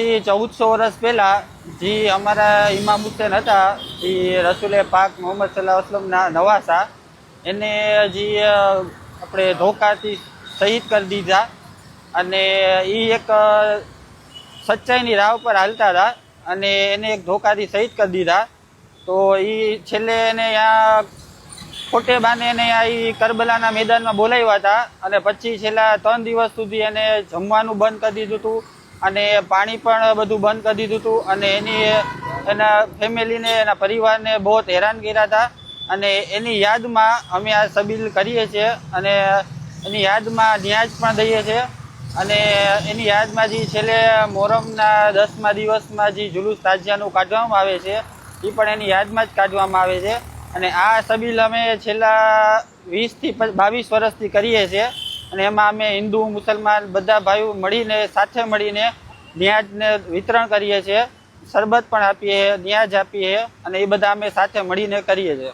આજથી ચૌદસો વર્ષ પહેલાં જે અમારા ઇમામ હુસેન હતા, એ રસુલે પાક મોહમ્મદ સલ્લાહ વસલમના નવાસા, એને જે આપણે ધોકાથી શહીદ કરી દીધા અને એ એક સચ્ચાઈની રાહ પર હાલતા હતા અને એને એક ધોકાથી શહીદ કરી દીધા. તો એ છેલ્લે એને ત્યાં ખોટે બાને એને આ કરબલાના મેદાનમાં બોલાવ્યા હતા અને પછી છેલ્લા ત્રણ દિવસ સુધી એને જમવાનું બંધ કરી દીધું હતું. અને પાણી પણ બધું બંધ કરી દીધું હતું અને એની એના ફેમિલીને, એના પરિવારને બહુ હેરાન કર્યા હતા. અને એની યાદમાં અમે આ સબીલ કરીએ છીએ અને એની યાદમાં ન્યાજ પણ દઈએ છીએ. અને એની યાદમાં જે છેલ્લે મોહરમના દસમા દિવસમાં જે જુલુસ તાજિયાનું કાઢવામાં આવે છે, એ પણ એની યાદમાં જ કાઢવામાં આવે છે. અને આ સબીલ અમે છેલ્લા વીસથી બાવીસ વર્ષથી કરીએ છીએ. અને એમાં અમે હિન્દુ, મુસલમાન બધા ભાઈઓ મળીને, સાથે મળીને ન્યાજને વિતરણ કરીએ છીએ. શરબત પણ આપીએ ન્યાજ આપીએ અને એ બધા અમે સાથે મળીને કરીએ છીએ.